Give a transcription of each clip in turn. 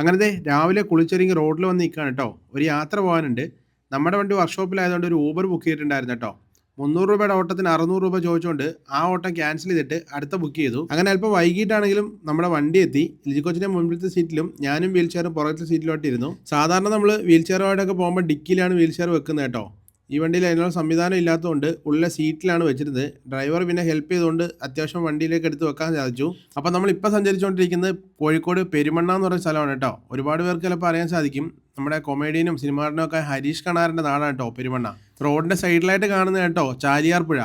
അങ്ങനത്തെ രാവിലെ കുളിച്ചൊരുങ്ങി റോഡിൽ വന്ന് നിൽക്കുകയാണ് കേട്ടോ ഒരു യാത്ര പോകാനുണ്ട്. നമ്മുടെ വണ്ടി വർക്ക്ഷോപ്പിലായതുകൊണ്ട് ഒരു ഊബർ ബുക്ക് ചെയ്തിട്ടുണ്ടായിരുന്നു കേട്ടോ മുന്നൂറ് രൂപയുടെ ഓട്ടത്തിന് അറുന്നൂറ് രൂപ ചോദിച്ചുകൊണ്ട് ആ ഓട്ടം ക്യാൻസൽ ചെയ്തിട്ട് അടുത്ത ബുക്ക് ചെയ്തു. അങ്ങനെ അല്പം വൈകിട്ടാണെങ്കിലും നമ്മുടെ വണ്ടി എത്തി. ലിജിക്കോച്ചിന്റെ മുൻപിലത്തെ സീറ്റിലും ഞാനും വീൽ ചെയറും പുറത്തെ സീറ്റിലോട്ടിരുന്നു. സാധാരണ നമ്മൾ വീൽ ചെയറുമായിട്ടൊക്കെ പോകുമ്പോൾ ഡിക്കിയിലാണ് വീൽ ചെയർ വെക്കുന്നത് കേട്ടോ ഈ വണ്ടിയിൽ അതിനുള്ള സംവിധാനം ഇല്ലാത്തതുകൊണ്ട് ഉള്ള സീറ്റിലാണ് വെച്ചിരുന്നത്. ഡ്രൈവർ പിന്നെ ഹെൽപ്പ് ചെയ്തുകൊണ്ട് അത്യാവശ്യം വണ്ടിയിലേക്ക് എടുത്ത് വെക്കാൻ സാധിച്ചു. അപ്പോൾ നമ്മൾ ഇപ്പോൾ സഞ്ചരിച്ചുകൊണ്ടിരിക്കുന്നത് കോഴിക്കോട് പെരുമണ്ണ എന്ന് പറയുന്ന സ്ഥലമാണ് കേട്ടോ. ഒരുപാട് പേർക്ക് ചിലപ്പോൾ അറിയാൻ സാധിക്കും. നമ്മുടെ കൊമേഡിയനും സിനിമാടനും ഒക്കെ ഹരീഷ് കണാറിന്റെ നാടാണ് കേട്ടോ പെരുമണ്ണ. റോഡിന്റെ സൈഡിലായിട്ട് കാണുന്നത് കേട്ടോ ചാലിയാർ പുഴ.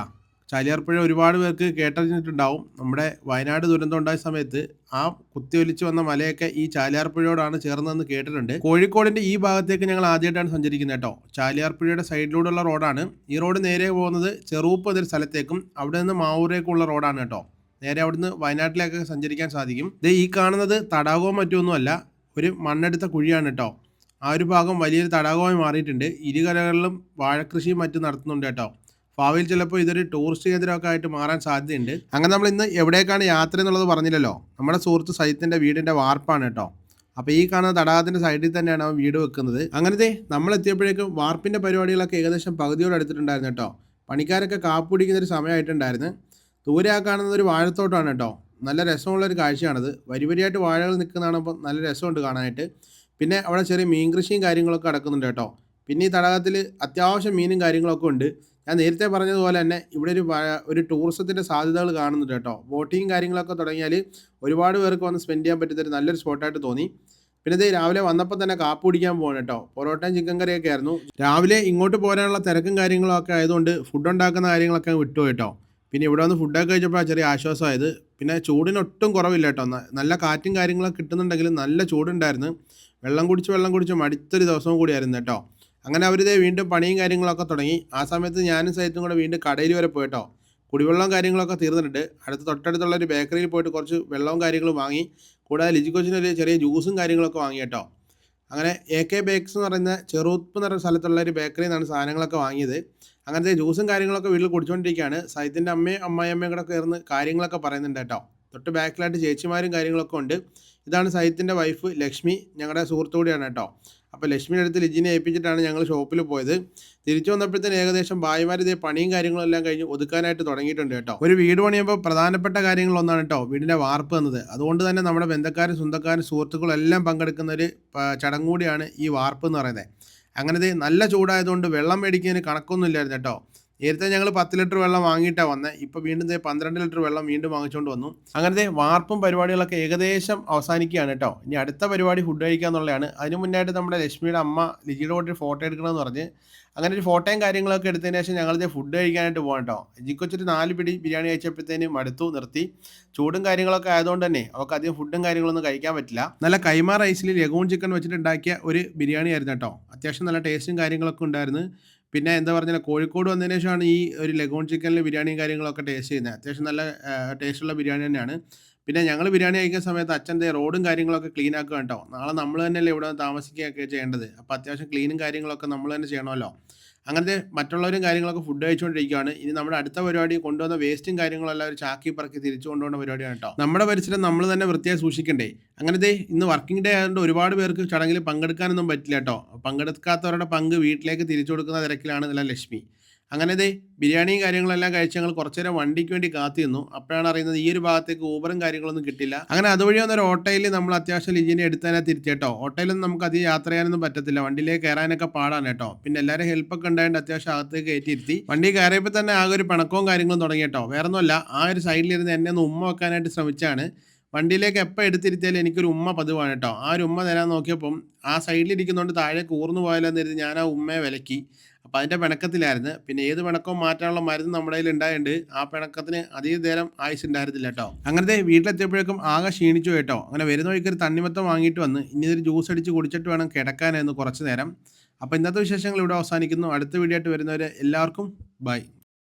ചാലിയാർപ്പുഴ ഒരുപാട് പേർക്ക് കേട്ടറിഞ്ഞിട്ടുണ്ടാവും. നമ്മുടെ വയനാട് ദുരന്തം ഉണ്ടായ സമയത്ത് ആ കുത്തിയൊലിച്ച് വന്ന മലയൊക്കെ ഈ ചാലിയാർപ്പുഴയോടാണ് ചേർന്നതെന്ന് കേട്ടിട്ടുണ്ട്. കോഴിക്കോടിന്റെ ഈ ഭാഗത്തേക്ക് ഞങ്ങൾ ആദ്യമായിട്ടാണ് സഞ്ചരിക്കുന്നത് കേട്ടോ. ചാലിയാർപ്പുഴയുടെ സൈഡിലൂടെയുള്ള റോഡാണ്. ഈ റോഡ് നേരെ പോകുന്നത് ചെറുപ്പ് എന്നൊരു സ്ഥലത്തേക്കും അവിടെ നിന്ന് മാവൂരേക്കുള്ള റോഡാണ് കേട്ടോ. നേരെ അവിടുന്ന് വയനാട്ടിലേക്ക് സഞ്ചരിക്കാൻ സാധിക്കും. ഇത് ഈ കാണുന്നത് തടാകവും മറ്റൊന്നുമല്ല ഒരു മണ്ണെടുത്ത കുഴിയാണ് കേട്ടോ. ആ ഒരു ഭാഗം വലിയൊരു തടാകമായി മാറിയിട്ടുണ്ട്. ഇരുകരകളിലും വാഴക്കൃഷിയും മറ്റും നടത്തുന്നുണ്ട് കേട്ടോ. ഭാവിയിൽ ചിലപ്പോൾ ഇതൊരു ടൂറിസ്റ്റ് കേന്ദ്രമൊക്കെ ആയിട്ട് മാറാൻ സാധ്യതയുണ്ട്. അങ്ങനെ നമ്മൾ ഇന്ന് എവിടേക്കാണ് യാത്ര എന്നുള്ളത് പറഞ്ഞില്ലല്ലോ. നമ്മുടെ സുഹൃത്ത് സൈത്തിന്റെ വീടിന്റെ വാർപ്പാണ് കേട്ടോ. അപ്പോൾ ഈ കാണുന്ന തടാകത്തിന്റെ സൈഡിൽ തന്നെയാണ് അവൻ വീട് വെക്കുന്നത്. അങ്ങനത്തെ നമ്മൾ എത്തിയപ്പോഴേക്കും വാർപ്പിന്റെ പരിപാടികളൊക്കെ ഏകദേശം പകുതിയോട് എടുത്തിട്ടുണ്ടായിരുന്നു കേട്ടോ. പണിക്കാരൊക്കെ കാപ്പ് പിടിക്കുന്ന ഒരു സമയമായിട്ടുണ്ടായിരുന്നു. ദൂരെ ആ കാണുന്നത് ഒരു വാഴത്തോട്ടമാണ് കേട്ടോ. നല്ല രസമുള്ള ഒരു കാഴ്ചയാണത്. വരി വരിയായിട്ട് വാഴകൾ നിൽക്കുന്നതാണ് അപ്പോൾ നല്ല രസമുണ്ട് കാണാനായിട്ട്. പിന്നെ അവിടെ ചെറിയ മീൻ കൃഷിയും കാര്യങ്ങളൊക്കെ നടക്കുന്നുണ്ട് കേട്ടോ. പിന്നെ ഈ തടാകത്തിൽ അത്യാവശ്യം മീനും കാര്യങ്ങളൊക്കെ ഉണ്ട്. ഞാൻ നേരത്തെ പറഞ്ഞതുപോലെ തന്നെ ഇവിടെ ഒരു ഒരു ടൂറിസത്തിന്റെ സാധ്യതകൾ കാണുന്നുണ്ട് കേട്ടോ. ബോട്ടിങ് കാര്യങ്ങളൊക്കെ തുടങ്ങിയാൽ ഒരുപാട് പേർക്ക് വന്ന് സ്പെൻഡ് ചെയ്യാൻ പറ്റുന്ന ഒരു നല്ലൊരു സ്പോട്ടായിട്ട് തോന്നി. പിന്നെ ഇത് രാവിലെ വന്നപ്പോൾ തന്നെ കാപ്പ് കുടിക്കാൻ പോകണം കേട്ടോ. പൊറോട്ടയും ചിക്കൻ കറിയൊക്കെ ആയിരുന്നു. രാവിലെ ഇങ്ങോട്ട് പോരാനുള്ള തിരക്കും കാര്യങ്ങളൊക്കെ ആയതുകൊണ്ട് ഫുഡ് ഉണ്ടാക്കുന്ന കാര്യങ്ങളൊക്കെ വിട്ടു കേട്ടോ. പിന്നെ ഇവിടെ വന്ന് ഫുഡൊക്കെ കഴിച്ചപ്പോൾ ചെറിയ ആശ്വാസമായത്. പിന്നെ ചൂടിനൊട്ടും കുറവില്ല കേട്ടോ. നല്ല കാറ്റും കാര്യങ്ങളൊക്കെ കിട്ടുന്നുണ്ടെങ്കിലും നല്ല ചൂടുണ്ടായിരുന്നു. വെള്ളം കുടിച്ച് വെള്ളം കുടിച്ച് മടുത്തൊരു ദിവസവും കൂടിയായിരുന്നു കേട്ടോ. അങ്ങനെ അവരിതേ വീണ്ടും പണിയും കാര്യങ്ങളൊക്കെ തുടങ്ങി. ആ സമയത്ത് ഞാനും സൈത്തും കൂടെ വീണ്ടും കടയിൽ വരെ പോയിട്ടോ. കുടിവെള്ളം കാര്യങ്ങളൊക്കെ തീർന്നിട്ടുണ്ട്. അടുത്ത് തൊട്ടടുത്തുള്ള ഒരു ബേക്കറിയിൽ പോയിട്ട് കുറച്ച് വെള്ളവും കാര്യങ്ങളും വാങ്ങി. കൂടാതെ ലിജി കൊച്ചിനൊരു ചെറിയ ജ്യൂസും കാര്യങ്ങളൊക്കെ വാങ്ങി കേട്ടോ. അങ്ങനെ എ കെ ബേക്സ് എന്ന് പറയുന്ന ചെറുപ്പ് എന്ന് പറയുന്ന സ്ഥലത്തുള്ള ഒരു ബേക്കറിയിൽ നിന്നാണ് സാധനങ്ങളൊക്കെ വാങ്ങിയത്. അങ്ങനത്തെ ജ്യൂസും കാര്യങ്ങളൊക്കെ വീട്ടിൽ കുടിച്ചുകൊണ്ടിരിക്കുകയാണ് സൈത്തിന്റെ അമ്മയും അമ്മായിയമ്മയും കൂടെ കയറുന്ന കാര്യങ്ങളൊക്കെ പറയുന്നുണ്ട് കേട്ടോ. തൊട്ട് ബാക്കിലായിട്ട് ചേച്ചിമാരും കാര്യങ്ങളൊക്കെ ഉണ്ട്. ഇതാണ് സൈത്തിന്റെ വൈഫ് ലക്ഷ്മി. ഞങ്ങളുടെ സുഹൃത്തു കൂടിയാണ് കേട്ടോ. അപ്പോൾ ലക്ഷ്മിയുടെ അടുത്ത് ലിജിനെ ഏൽപ്പിച്ചിട്ടാണ് ഞങ്ങൾ ഷോപ്പിൽ പോയത്. തിരിച്ചു വന്നപ്പോഴത്തേന് ഏകദേശം ഭായിമാർ ഇതേ പണിയും കാര്യങ്ങളും എല്ലാം കഴിഞ്ഞ് ഒതുക്കാനായിട്ട് തുടങ്ങിയിട്ടുണ്ട് കേട്ടോ. ഒരു വീട് പണിയുമ്പോൾ പ്രധാനപ്പെട്ട കാര്യങ്ങളൊന്നാണ് കേട്ടോ വീടിന്റെ വാർപ്പ് എന്നത്. അതുകൊണ്ട് തന്നെ നമ്മുടെ ബന്ധക്കാരും സ്വന്തക്കാരും സുഹൃത്തുക്കളും എല്ലാം പങ്കെടുക്കുന്ന ഒരു ചടങ്ങ് ഈ വാർപ്പ് എന്ന് പറയുന്നത്. അങ്ങനത്തെ നല്ല ചൂടായതുകൊണ്ട് വെള്ളം മേടിക്കുന്നതിന് കണക്കൊന്നും ഇല്ലായിരുന്നു കേട്ടോ. നേരത്തെ ഞങ്ങൾ പത്ത് ലിറ്റർ വെള്ളം വാങ്ങിയിട്ടാണ് വന്നത് ഇപ്പോൾ വീണ്ടും പന്ത്രണ്ട് ലിറ്റർ വെള്ളം വീണ്ടും വാങ്ങിച്ചുകൊണ്ട് വന്നു. അങ്ങനത്തെ വാർപ്പും പരിപാടികളൊക്കെ ഏകദേശം അവസാനിക്കുകയാണ് കേട്ടോ ഇനി അടുത്ത പരിപാടി ഫുഡ് കഴിക്കുക എന്നുള്ളതാണ് അതിന് മുന്നായിട്ട് നമ്മുടെ ലക്ഷ്മിയുടെ അമ്മ ലിജിയുടെ കൂട്ടി ഫോട്ടോ എടുക്കണമെന്ന് പറഞ്ഞ് അങ്ങനെ ഒരു ഫോട്ടോയും കാര്യങ്ങളൊക്കെ എടുത്തതിന് ശേഷം ഞങ്ങളിത് ഫുഡ് കഴിക്കാനായിട്ട് പോകണം കേട്ടോ ജിക്കൊച്ചൊരു നാല് പിടി ബിരിയാണി കഴിച്ചപ്പോഴത്തേനും മടുത്തു നിർത്തി. ചൂടും കാര്യങ്ങളൊക്കെ ആയതുകൊണ്ട് തന്നെ അവർക്ക് അധികം ഫുഡും കാര്യങ്ങളൊന്നും കഴിക്കാൻ പറ്റില്ല. നല്ല കൈമാ റൈസിൽ ലഗൂൺ ചിക്കൻ വെച്ചിട്ട് ഉണ്ടാക്കിയ ഒരു ബിരിയാണി ആയിരുന്നു കേട്ടോ അത്യാവശ്യം നല്ല ടേസ്റ്റും കാര്യങ്ങളൊക്കെ ഉണ്ടായിരുന്നു. പിന്നെ എന്താ പറഞ്ഞാൽ കോഴിക്കോട് വന്നതിന് ശേഷമാണ് ഈ ഒരു ലഗോൺ ചിക്കനിൽ ബിരിയാണിയും കാര്യങ്ങളൊക്കെ ടേസ്റ്റ് ചെയ്യുന്നത്. അത്യാവശ്യം നല്ല ടേസ്റ്റുള്ള ബിരിയാണി തന്നെയാണ്. പിന്നെ ഞങ്ങൾ ബിരിയാണി കഴിക്കുന്ന സമയത്ത് അച്ഛന്റെ റോഡും കാര്യങ്ങളൊക്കെ ക്ലീൻ ആക്കുക കേട്ടോ. നാളെ നമ്മൾ തന്നെയല്ലേ ഇവിടെ താമസിക്കുകയൊക്കെ ചെയ്യേണ്ടത്. അപ്പോൾ അത്യാവശ്യം ക്ലീനും കാര്യങ്ങളൊക്കെ നമ്മൾ തന്നെ ചെയ്യണമല്ലോ. അങ്ങനത്തെ മറ്റുള്ളവരും കാര്യങ്ങളൊക്കെ ഫുഡ് കഴിച്ചുകൊണ്ടിരിക്കുകയാണ്. ഇനി നമ്മുടെ അടുത്ത പരിപാടി കൊണ്ടുവന്ന വേസ്റ്റും കാര്യങ്ങളെല്ലാം ഒരു ചാക്കി പറക്കി തിരിച്ചു കൊണ്ടുപോകുന്ന പരിപാടിയാണ് കേട്ടോ നമ്മുടെ പരിസരം നമ്മൾ തന്നെ വൃത്തിയായി സൂക്ഷിക്കണ്ടേ? അങ്ങനത്തെ ഇന്ന് വർക്കിംഗ് ഡേ ആയതുകൊണ്ട് ഒരുപാട് പേർക്ക് ചടങ്ങിൽ പങ്കെടുക്കാനൊന്നും പറ്റില്ല കേട്ടോ പങ്കെടുക്കാത്തവരുടെ പങ്ക് വീട്ടിലേക്ക് തിരിച്ചു കൊടുക്കുന്ന തിരക്കിലാണ് നല്ല ലക്ഷ്മി. അങ്ങനെ ദേ ബിരിയാണിയും കാര്യങ്ങളെല്ലാം കഴിച്ച് ഞങ്ങൾ കുറച്ചു നേരം വണ്ടിക്ക് വേണ്ടി കാത്തിരുന്നു. അപ്പോഴാണ് അറിയുന്നത് ഈ ഒരു ഭാഗത്തേക്ക് ഊബറും കാര്യങ്ങളൊന്നും കിട്ടില്ല. അങ്ങനെ അതുവഴി വന്നൊരു ഹോട്ടലിൽ നമ്മൾ അത്യാവശ്യം ലിജിനെ എടുത്താനാ തിരിച്ചേട്ടോ ഓട്ടോയിലൊന്നും നമുക്ക് അധികം യാത്ര ചെയ്യാനൊന്നും പറ്റത്തില്ല. വണ്ടിയിലേക്ക് കയറാനൊക്കെ പാടാണ് കേട്ടോ. പിന്നെ എല്ലാവരും ഹെൽപ്പൊക്കെ ഉണ്ടായതുകൊണ്ട് അത്യാവശ്യം അകത്തേക്ക് കയറ്റിയിരുത്തി വണ്ടി കയറിയപ്പോൾ തന്നെ ആകെ ഒരു പിണക്കവും കാര്യങ്ങളും തുടങ്ങി കേട്ടോ. വേറെ ഒന്നുമല്ല ആ ഒരു സൈഡിലിരുന്ന് എന്നെ ഒന്ന് ഉമ്മ വെക്കാനായിട്ട് ശ്രമിച്ചാണ് വണ്ടിയിലേക്ക് എപ്പോൾ എടുത്തിരുത്തിയാലും എനിക്കൊരു ഉമ്മ പതിവാണ് കേട്ടോ. ആ ഒരു ഉമ്മ തരാൻ നോക്കിയപ്പം ആ സൈഡിലിരിക്കുന്നതുകൊണ്ട് താഴെ കൂർന്നു പോയാലെന്ന് കരുതി ഞാൻ ആ ഉമ്മയെ വിലക്കി. അപ്പം അതിന്റെ പിണക്കത്തിലായിരുന്നു. പിന്നെ ഏത് പിണക്കവും മാറ്റാനുള്ള മരുന്ന് നമ്മുടെ കയ്യിൽ ഉണ്ടായിട്ടുണ്ട് ആ പിണക്കത്തിന് അധിക നേരം ആയുസ് ഉണ്ടായിരുന്നില്ല കേട്ടോ. അങ്ങനത്തെ വീട്ടിലെത്തിയപ്പോഴേക്കും ആകെ ക്ഷീണിച്ചു കേട്ടോ. അങ്ങനെ വരുന്ന വഴിക്കൊരു തണ്ണിമത്തം വാങ്ങിയിട്ട് വന്ന് ഇനി ഇതൊരു ജ്യൂസ് അടിച്ച് കുടിച്ചിട്ട് വേണം കിടക്കാനായിരുന്നു കുറച്ച് നേരം. അപ്പോൾ ഇന്നത്തെ വിശേഷങ്ങൾ ഇവിടെ അവസാനിക്കുന്നു. അടുത്ത വീഡിയോ ആയിട്ട് വരുന്നവരെ എല്ലാവർക്കും ബൈ.